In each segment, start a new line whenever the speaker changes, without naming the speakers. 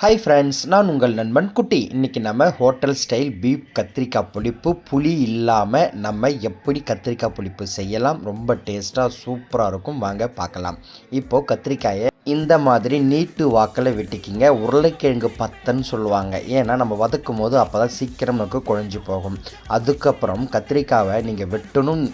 Hi friends நான் உங்கள் நண்பன் குட்டி. இன்றைக்கி நம்ம ஹோட்டல் ஸ்டைல் பீப் கத்திரிக்காய் புளிப்பு புளி இல்லாமல் நம்ம எப்படி கத்திரிக்காய் புளிப்பு செய்யலாம்? ரொம்ப டேஸ்ட்டாக சூப்பராக இருக்கும். வாங்க பார்க்கலாம். இப்போது கத்திரிக்காயை இந்த மாதிரி நீட்டு வாக்கில் வெட்டிக்கிங்க. உருளைக்கிழங்கு பத்தன்னு சொல்லுவாங்க. ஏன்னா நம்ம வதக்கும் போது அப்போ தான் சீக்கிரம் நமக்கு குழஞ்சி போகும். அதுக்கப்புறம் கத்திரிக்காவை நீங்கள் வெட்டணும்.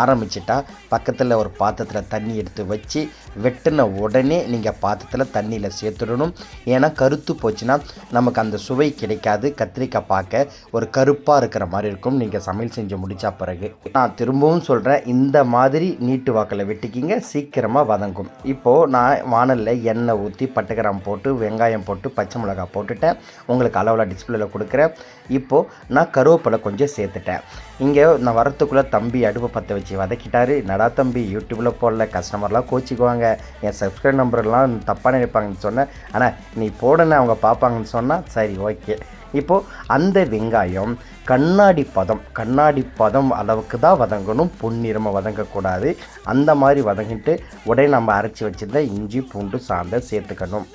ஆரம்பிச்சிட்டா பக்கத்தில் ஒரு பாத்திரத்தில் தண்ணி எடுத்து வச்சு வெட்டின உடனே நீங்கள் பாத்திரத்தில் தண்ணியில் சேர்த்துடணும். ஏன்னா கருத்து போச்சுன்னா நமக்கு அந்த சுவை கிடைக்காது. கத்திரிக்காய் பார்க்க ஒரு கருப்பாக இருக்கிற மாதிரி இருக்கும். நீங்கள் சமையல் செஞ்சு முடித்த பிறகு. நான் திரும்பவும் சொல்கிறேன் இந்த மாதிரி நீட்டு வாக்கில் வெட்டிக்கிங்க சீக்கிரமாக வதங்கும். இப்போது நான் வானலில் எண்ணெய் ஊற்றி பட்டுக்கிராம் போட்டு வெங்காயம் போட்டு பச்சை மிளகாய் போட்டுட்டேன். உங்களுக்கு அளவில் டிஸ்பிளேல கொடுக்குறேன். இப்போது நான் கருவேப்பிலை கொஞ்சம் சேர்த்துட்டேன். இங்கே நான் வரத்துக்குள்ளே தம்பி அடுப்பை பற்ற வச்சு வதக்கிட்டாரு. நடா தம்பி யூடியூப்பில் போடல கஸ்டமர்லாம் கோச்சிக்குவாங்க. என் சப்ஸ்கிரைப் நம்பர்லாம் தப்பாக நினைப்பாங்கன்னு சொன்னேன். ஆனால் நீ போடனே அவங்க பார்ப்பாங்கன்னு சொன்னால் சரி ஓகே. இப்போது அந்த வெங்காயம் கண்ணாடி பதம் கண்ணாடி பதம் அளவுக்கு தான் வதங்கணும். பொன்னிறமாக வதங்கக்கூடாது. அந்த மாதிரி வதங்கிட்டு உடனே நம்ம அரைச்சி வச்சுருந்த இஞ்சி பூண்டு சாந்தை சேர்த்துக்கணும்.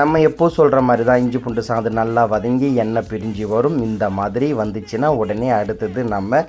நம்ம எப்போ சொல்கிற மாதிரி தான் இஞ்சி பூண்டு சாந்து நல்லா வதங்கி எண்ணெய் பிரிஞ்சு வரும். இந்த மாதிரி வந்துச்சுன்னா உடனே அடுத்தது நம்ம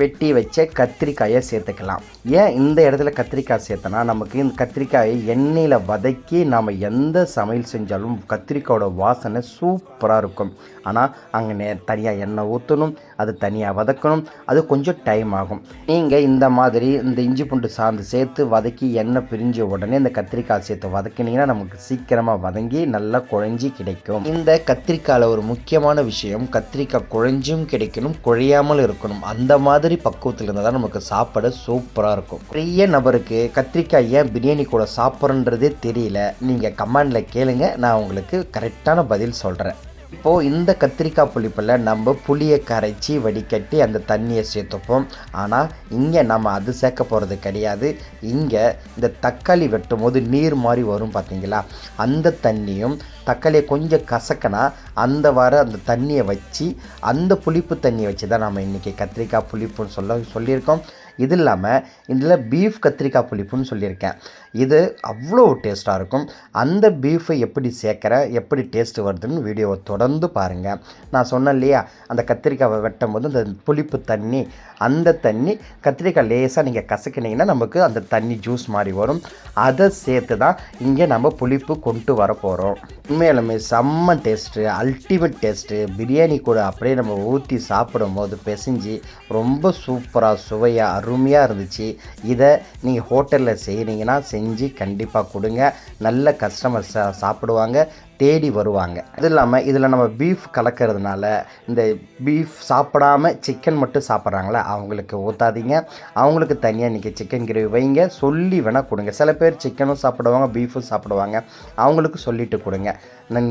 வெட்டி வச்ச கத்திரிக்காயை சேர்த்துக்கலாம். ஏன் இந்த இடத்துல கத்திரிக்காய் சேர்த்தனா நமக்கு இந்த கத்திரிக்காயை எண்ணெயில் வதக்கி நாம் எந்த சமையல் செஞ்சாலும் கத்திரிக்காயோட வாசனை சூப்பராக இருக்கும். ஆனால் அங்கே நே தனியாக எண்ணெய் ஊற்றணும் அது தனியாக வதக்கணும் அது கொஞ்சம் டைம் ஆகும். நீங்கள் இந்த மாதிரி இந்த இஞ்சி பூண்டு சாந்து சேர்த்து வதக்கி எண்ணெய் பிரிஞ்ச உடனே இந்த கத்திரிக்காய் சேர்த்து வதக்கினீங்கன்னா நமக்கு சீக்கிரமாக வதங்கி நல்லா குழஞ்சி கிடைக்கும். இந்த கத்திரிக்காயில் ஒரு முக்கியமான விஷயம் கத்திரிக்காய் குழஞ்சும் கிடைக்கணும் குழையாமல் இருக்கணும். அந்த மாதிரி பக்குவத்தில் இருந்தால் தான் நமக்கு சாப்பாடு சூப்பராக இருக்கும். பெரிய நபருக்கு கத்திரிக்காய் ஏன் பிரியாணி கூட சாப்பிட்றன்றதே தெரியல. நீங்கள் கமெண்டில் கேளுங்க நான் உங்களுக்கு கரெக்டான பதில் சொல்கிறேன் இப்போது இந்த கத்திரிக்காய் புளிப்பில் நம்ம புளியை கரைச்சி வடிகட்டி அந்த தண்ணியை சேர்த்துப்போம். ஆனால் இங்கே நம்ம அது சேர்க்க போகிறது கிடையாது. இங்கே இந்த தக்காளி வெட்டும் போது நீர் மாதிரி வரும் பார்த்தீங்களா அந்த தண்ணியும் தக்காளியை கொஞ்சம் கசக்கினா அந்த வர அந்த தண்ணியை வச்சு அந்த புளிப்பு தண்ணியை வச்சு தான் நம்ம இன்றைக்கி கத்திரிக்காய் புளிப்புன்னு சொல்ல சொல்லியிருக்கோம். இது இல்லாமல் இதில் பீஃப் கத்திரிக்காய் புளிப்புன்னு சொல்லியிருக்கேன். இது அவ்வளோ டேஸ்ட்டாக இருக்கும். அந்த பீஃபை எப்படி சேர்க்குற எப்படி டேஸ்ட்டு வருதுன்னு வீடியோவை தொடர்ந்து பாருங்கள் நான் சொன்னேன் இல்லையா அந்த கத்திரிக்காவை வெட்டும் போது அந்த புளிப்பு தண்ணி அந்த தண்ணி கத்திரிக்காய் லேசாக நீங்கள் கசக்கினீங்கன்னா நமக்கு அந்த தண்ணி ஜூஸ் மாதிரி வரும். அதை சேர்த்து தான் இங்கே நம்ம புளிப்பு கொண்டு வர போகிறோம் உண்மையிலுமே செம்ம டேஸ்ட்டு அல்டிமேட் டேஸ்ட்டு பிரியாணி கூட அப்படியே நம்ம ஊற்றி சாப்பிடும் போது பிசைஞ்சு ரொம்ப சூப்பராக சுவையாக அருமையாக இருந்துச்சு. இதை நீங்கள் ஹோட்டலில் செய்கிறீங்கன்னா செஞ்சு கண்டிப்பாக கொடுங்க. நல்ல கஸ்டமர்ஸ் சாப்பிடுவாங்க தேடி வருவாங்க. அது இல்லாமல் இதில் நம்ம பீஃப் கலக்கிறதுனால இந்த பீஃப் சாப்பிடாம சிக்கன் மட்டும் சாப்பிட்றாங்களே? அவங்களுக்கு ஊற்றாதீங்க அவங்களுக்கு தனியாக இன்றைக்கி சிக்கன் கிரேவி வைங்க. சொல்லி வேணால் கொடுங்க. சில பேர் சிக்கனும் சாப்பிடுவாங்க பீஃபும் சாப்பிடுவாங்க. அவங்களுக்கு சொல்லிட்டு கொடுங்க.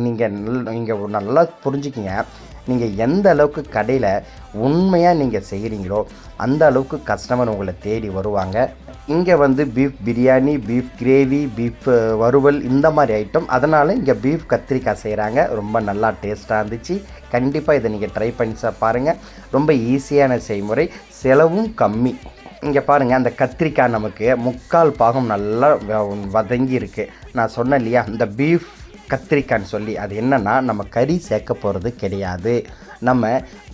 நீங்கள் நீங்கள் நல்லா புரிஞ்சுக்கிங்க. நீங்கள் எந்த அளவுக்கு கடையில் உண்மையாக நீங்கள் செய்கிறீங்களோ அந்த அளவுக்கு கஸ்டமர் உங்களை தேடி வருவாங்க. இங்கே வந்து beef biryani beef gravy beef வறுவல் இந்த மாதிரி ஐட்டம் அதனால் இங்கே பீஃப் கத்திரிக்காய் செய்கிறாங்க ரொம்ப நல்லா டேஸ்ட்டாக இருந்துச்சு. கண்டிப்பாக இதை நீங்கள் ட்ரை பண்ணி பாருங்கள் ரொம்ப ஈஸியான செய்முறை. செலவும் கம்மி. இங்கே பாருங்கள் அந்த கத்திரிக்காய் நமக்கு முக்கால் பாகம் நல்லா வதங்கி இருக்குது நான் சொன்னேன் இல்லையா இந்த பீஃப் கத்திரிக்காய்ன்னு சொல்லி அது என்னென்னா நம்ம கறி சேர்க்க போகிறது கிடையாது. நம்ம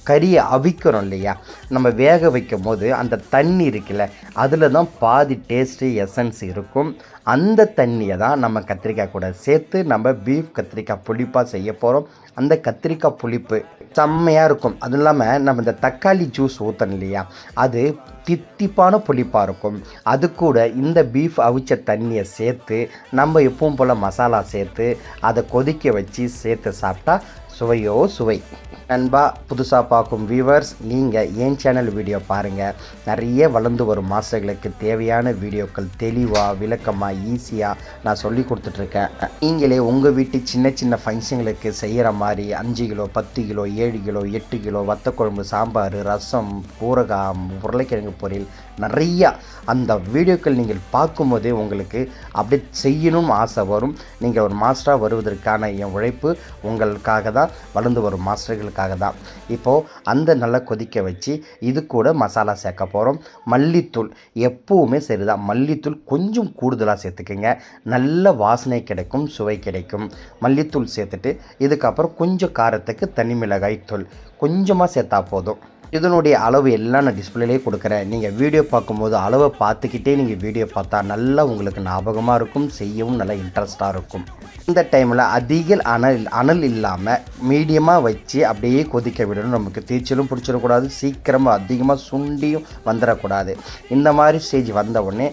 கறியை அவிக்கிறோம் இல்லையா? நம்ம வேக வைக்கும் போது அந்த தண்ணி இருக்குல்ல அதில் தான் பாதி டேஸ்ட்டு எசன்ஸ் இருக்கும். அந்த தண்ணியை தான் நம்ம கத்திரிக்காய் கூட சேர்த்து நம்ம பீஃப் கத்திரிக்காய் புளிப்பாக செய்ய போகிறோம் அந்த கத்திரிக்காய் புளிப்பு செம்மையாக இருக்கும். அதுவும் இல்லாமல் நம்ம இந்த தக்காளி ஜூஸ் ஊற்றணும் இல்லையா? அது தித்திப்பான புளிப்பாக இருக்கும். அது கூட இந்த பீஃப் அவிச்ச தண்ணியை சேர்த்து நம்ம எப்பவும் போல் மசாலா சேர்த்து அதை கொதிக்க வச்சு சேர்த்து சாப்பிட்டா சுவையோ சுவை. நண்பா புதுசாக பார்க்கும் வியூவர்ஸ் நீங்கள் ஏன் சேனல் வீடியோ பாருங்கள் நிறைய வளர்ந்து வரும் மாஸ்டர்களுக்கு தேவையான வீடியோக்கள் தெளிவாக விளக்கமாக ஈஸியாக நான் சொல்லி கொடுத்துட்ருக்கேன். நீங்களே உங்கள் வீட்டு சின்ன சின்ன ஃபங்க்ஷன்களுக்கு செய்கிற மாதிரி அஞ்சு கிலோ பத்து கிலோ ஏழு கிலோ எட்டு கிலோ வத்தக்குழம்பு சாம்பார் ரசம் ஊறுகாய் உருளைக்கிழங்கு பொரியல் நிறையா அந்த வீடியோக்கள் நீங்கள் பார்க்கும்போதே உங்களுக்கு அப்படி செய்யணும்னு ஆசை வரும். நீங்கள் ஒரு மாஸ்டராக வருவதற்கான என் உழைப்பு உங்களுக்காக தான். வளர்ந்து வரும் மாஸ்டர்களுக்காக தான். இப்போது அந்த நல்லா கொதிக்க வச்சு இது கூட மசாலா சேர்க்க போகிறோம் மல்லித்தூள் எப்போவுமே சரிதான். மல்லித்தூள் கொஞ்சம் கூடுதலாக சேர்த்துக்குங்க. நல்ல வாசனை கிடைக்கும் சுவை கிடைக்கும். மல்லித்தூள் சேர்த்துட்டு இதுக்கப்புறம் கொஞ்சம் காரத்துக்கு தனி மிளகாய் தூள் கொஞ்சமாக சேர்த்தா போதும். இதனுடைய அளவு எல்லாம் நான் டிஸ்பிளேலேயே கொடுக்குறேன். நீங்கள் வீடியோ பார்க்கும்போது அளவை பார்த்துக்கிட்டே நீங்கள் வீடியோ பார்த்தா நல்லா உங்களுக்கு ஞாபகமாக இருக்கும் செய்யவும் நல்லா இன்ட்ரெஸ்ட்டாக இருக்கும். இந்த டைமில் அதிக அனல் அனல் இல்லாமல் மீடியமாக வச்சு அப்படியே கொதிக்க விடணும். நமக்கு தீச்சலும் பிடிச்சிடக்கூடாது சீக்கிரமாக அதிகமாக சுண்டியும் வந்துடக்கூடாது. இந்த மாதிரி ஸ்டேஜ் வந்த உடனே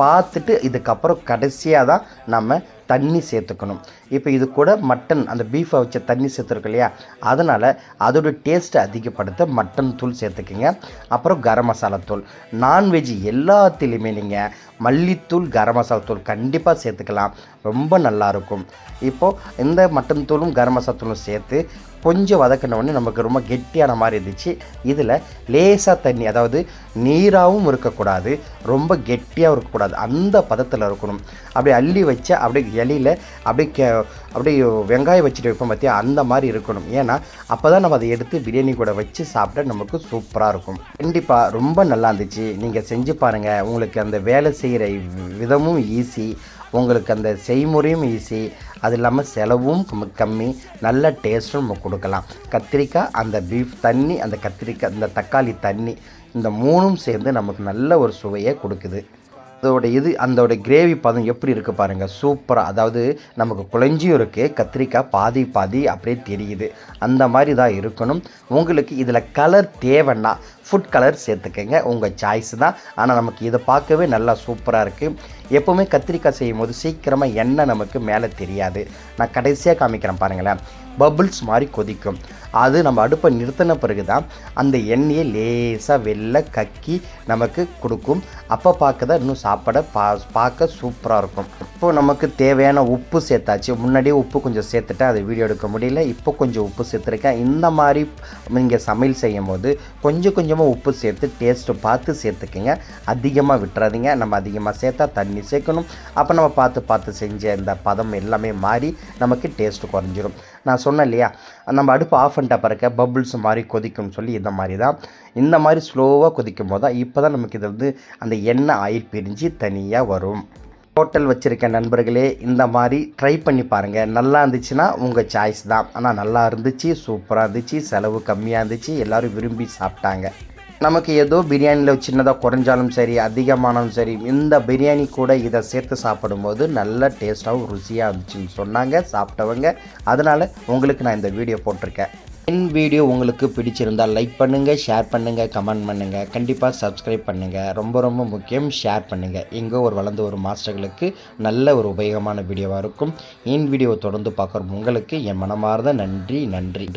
பார்த்துட்டு இதுக்கப்புறம் கடைசியாக தான் நம்ம தண்ணி சேர்த்துக்கணும். இப்போ இது கூட மட்டன் அந்த பீஃபை வச்ச தண்ணி சேர்த்துருக்கோம் இல்லையா? அதனால் அதோட டேஸ்ட்டை அதிகப்படுத்த மட்டன் தூள் சேர்த்துக்குங்க. அப்புறம் கரம் மசாலா தூள். நான்வெஜ் எல்லாத்துலேயுமே நீங்கள் மல்லித்தூள் கரம் மசாலா தூள் கண்டிப்பாக சேர்த்துக்கலாம். ரொம்ப நல்லாயிருக்கும் இப்போது இந்த மட்டன் தூளும் கரம் மசாலா தூளும் சேர்த்து கொஞ்சம் வதக்கின உடனே நமக்கு ரொம்ப கெட்டியான மாதிரி இருந்துச்சு. இதில் லேசாக தண்ணி அதாவது நீராகவும் இருக்கக்கூடாது ரொம்ப கெட்டியாகவும் இருக்கக்கூடாது. அந்த பதத்தில் இருக்கணும். அப்படியே அள்ளி வச்சு அப்படியே இலையில் அப்படியே கே அப்படியே வெங்காயம் வச்சுட்டு வைப்போம் பார்த்தியா அந்த மாதிரி இருக்கணும். ஏன்னா அப்போ தான் நம்ம அதை எடுத்து பிரியாணி கூட வச்சு சாப்பிட நமக்கு சூப்பராக இருக்கும். கண்டிப்பாக ரொம்ப நல்லா இருந்துச்சு. நீங்கள் செஞ்சு பாருங்கள் உங்களுக்கு அந்த வேலை செய்கிற விதமும் ஈஸி உங்களுக்கு அந்த செய்முறையும் ஈஸி அது இல்லாமல் செலவும் கம்மி நல்ல டேஸ்ட்டும் நம்ம கொடுக்கலாம். கத்திரிக்காய் அந்த பீஃப் தண்ணி அந்த கத்திரிக்காய் இந்த தக்காளி தண்ணி இந்த மூணும் சேர்ந்து நமக்கு நல்ல ஒரு சுவையை கொடுக்குது. அதோட இது அதோட கிரேவி பதம் எப்படி இருக்குது பாருங்கள் சூப்பராக அதாவது நமக்கு குழஞ்சியும் இருக்குது கத்திரிக்காய் பாதி பாதி அப்படியே தெரியுது. அந்த மாதிரி தான் இருக்கணும். உங்களுக்கு இதில் கலர் தேவைன்னா ஃபுட் கலர் சேர்த்துக்கங்க. உங்கள் சாய்ஸ் தான். ஆனால் நமக்கு இதை பார்க்கவே நல்லா சூப்பராக இருக்குது எப்போவுமே கத்திரிக்காய் செய்யும் போது சீக்கிரமாக எண்ணெய் நமக்கு மேலே தெரியாது. நான் கடைசியாக காமிக்கிறேன் பாருங்களேன். பபுள்ஸ் மாதிரி கொதிக்கும். அது நம்ம அடுப்பை நிறுத்தின பிறகு தான் அந்த எண்ணெயை லேசாக வெளில கக்கி நமக்கு கொடுக்கும். அப்போ பார்க்க தான் இன்னும் சாப்பிட பா பார்க்க சூப்பராக இருக்கும். இப்போ நமக்கு தேவையான உப்பு சேர்த்தாச்சு. முன்னாடியே உப்பு கொஞ்சம் சேர்த்துட்டேன். அதை வீடியோ எடுக்க முடியல. இப்போ கொஞ்சம் உப்பு சேர்த்துருக்கேன். இந்த மாதிரி நீங்கள் சமையல் செய்யும் போது கொஞ்சம் கொஞ்சமாக உப்பு சேர்த்து டேஸ்ட்டு பார்த்து சேர்த்துக்கோங்க. அதிகமாக விட்டுறாதீங்க. நம்ம அதிகமாக சேர்த்தா தண்ணி சேர்க்கணும். அப்போ நம்ம பார்த்து பார்த்து செஞ்ச இந்த பதம் எல்லாமே மாறி நமக்கு டேஸ்ட்டு குறைஞ்சிரும். நான் சொன்னேன் இல்லையா? நம்ம அடுப்பு ஆஃப் பண்ணி பண்ணிட்ட பிறக்க பபுள்ஸ் மாதிரி கொதிக்கும்னு சொல்லி இந்த மாதிரி தான் இந்த மாதிரி ஸ்லோவாக கொதிக்கும் போது தான் இப்போ தான் நமக்கு இது வந்து அந்த எண்ணெய் ஆயில் பிரிஞ்சு தனியாக வரும். ஹோட்டல் வச்சுருக்க நண்பர்களே இந்த மாதிரி ட்ரை பண்ணி பாருங்கள் நல்லா இருந்துச்சுன்னா உங்கள் சாய்ஸ் தான். ஆனால் நல்லா இருந்துச்சு சூப்பராக இருந்துச்சு செலவு கம்மியாக இருந்துச்சு எல்லோரும் விரும்பி சாப்பிட்டாங்க. நமக்கு ஏதோ பிரியாணியில் சின்னதாக குறைஞ்சாலும் சரி அதிகமானாலும் சரி இந்த பிரியாணி கூட இதை சேர்த்து சாப்பிடும்போது நல்ல டேஸ்ட்டாகவும் ருசியாக இருந்துச்சுன்னு சொன்னாங்க சாப்பிட்டவங்க. அதனால் உங்களுக்கு நான் இந்த வீடியோ போட்டிருக்கேன். என் வீடியோ உங்களுக்கு பிடிச்சிருந்தால் லைக் பண்ணுங்கள் ஷேர் பண்ணுங்கள் கமெண்ட் பண்ணுங்கள் கண்டிப்பாக சப்ஸ்கிரைப் பண்ணுங்கள் ரொம்ப ரொம்ப முக்கியம் ஷேர் பண்ணுங்கள் எங்கே ஒரு வளர்ந்து ஒரு மாஸ்டர்களுக்கு நல்ல ஒரு உபயோகமான வீடியோவாக இருக்கும். என் வீடியோவை தொடர்ந்து பார்க்குற உங்களுக்கு என் மனமார்ந்த நன்றி நன்றி.